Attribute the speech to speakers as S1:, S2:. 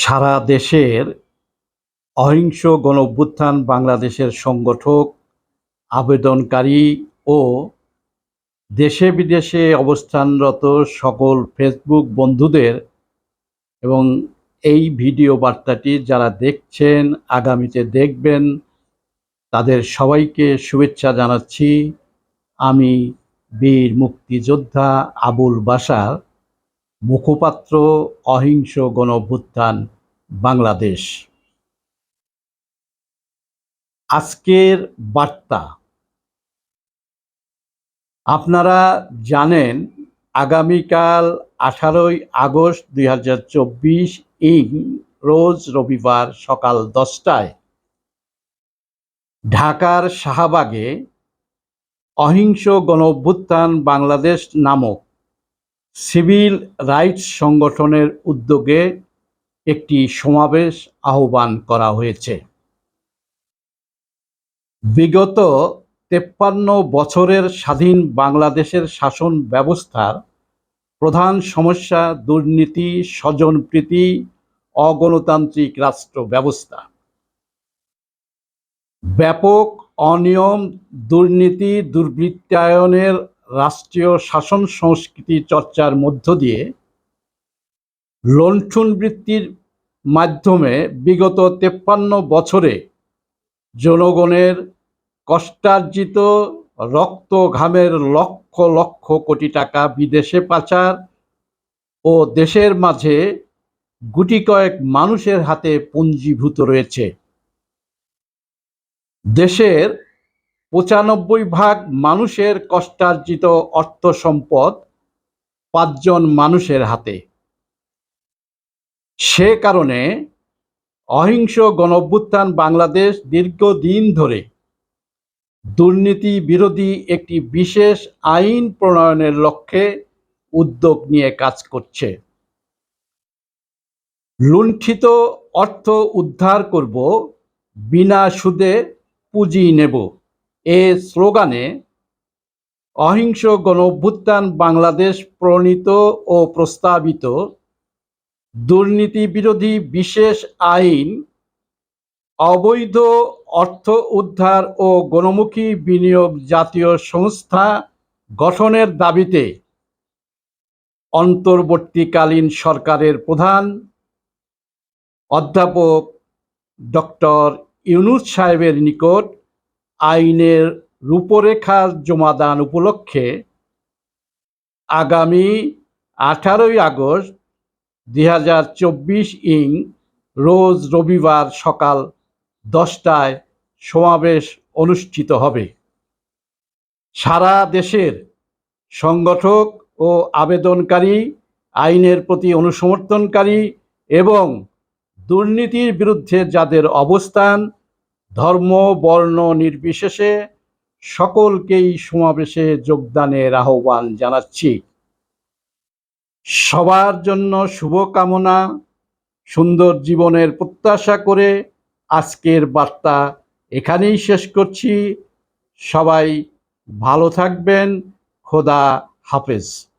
S1: সারা দেশের অহিংস গণঅভ্যুত্থান, বাংলাদেশের সংগঠক, আবেদনকারী ও দেশে বিদেশে অবস্থানরত সকল ফেসবুক বন্ধুদের এবং এই ভিডিও বার্তাটি যারা দেখছেন, আগামীতে দেখবেন, তাদের সবাইকে শুভেচ্ছা জানাচ্ছি। আমি বীর মুক্তিযোদ্ধা আবুল বাসার মুখপাত্র অহিংস গণ অভ্যুত্থান বাংলাদেশ। আজকের বার্তা। আপনারা জানেন, আগামীকাল আঠারোই আগস্ট দুই হাজার চব্বিশ, ইং রোজ রবিবার সকাল দশটায় ঢাকার শাহবাগে অহিংস গণভ্যুত্থান বাংলাদেশ নামক সিভিল রাইটস সংগঠনের উদ্যোগে একটি সমাবেশ আহ্বান করা হয়েছে। বিগত তেপ্পান্ন বছরের স্বাধীন বাংলাদেশের শাসন ব্যবস্থার প্রধান সমস্যা দুর্নীতি, স্বজনপ্রীতি, অগণতান্ত্রিক রাষ্ট্র ব্যবস্থা। ব্যাপক অনিয়ম, দুর্নীতি, দুর্বৃত্তায়নের রাষ্ট্রীয় শাসন সংস্কৃতি চর্চার মধ্য দিয়ে লণ্ঠন বৃত্তির মাধ্যমে বিগত তেপ্পান্ন বছরে জনগণের কষ্টার্জিত রক্ত ঘামের লক্ষ লক্ষ কোটি টাকা বিদেশে পাচার ও দেশের মাঝে গুটি কয়েক মানুষের হাতে পুঞ্জীভূত রয়েছে। দেশের পঁচানব্বই ভাগ মানুষের কষ্টার্জিত অর্থ সম্পদ পাঁচজন মানুষের হাতে। সে কারণে অহিংস গণঅভ্যুত্থান বাংলাদেশ দীর্ঘদিন ধরে দুর্নীতি বিরোধী একটি বিশেষ আইন প্রণয়নের লক্ষ্যে উদ্যোগ নিয়ে কাজ করছে। লুণ্ঠিত অর্থ উদ্ধার করব, বিনা সুদে পুঁজি নেব। এ স্লোগানে অহিংস গণ বাংলাদেশ প্রণীত ও প্রস্তাবিত দুর্নীতি বিরোধী বিশেষ আইন, অবৈধ অর্থ উদ্ধার ও গণমুখী বিনিয়োগ জাতীয় সংস্থা গঠনের দাবিতে অন্তর্বর্তীকালীন সরকারের প্রধান অধ্যাপক ডক্টর ইউনুস সাহেবের নিকট আইনের রূপরেখা জমাদান উপলক্ষে আগামী আঠারোই আগস্ট দুই হাজার চব্বিশ ইং রোজ রবিবার সকাল দশটায় সমাবেশ অনুষ্ঠিত হবে। সারা দেশের সংগঠক ও আবেদনকারী, আইনের প্রতি অনুসমর্থনকারী এবং দুর্নীতির বিরুদ্ধে যাদের অবস্থান, ধর্ম, বর্ণ নির্বিশেষে সকলকেই সমাবেশে যোগদানের আহ্বান জানাচ্ছি। সবার জন্য শুভকামনা, সুন্দর জীবনের প্রত্যাশা করে আজকের বার্তা এখানেই শেষ করছি। সবাই ভালো থাকবেন। খোদা হাফেজ।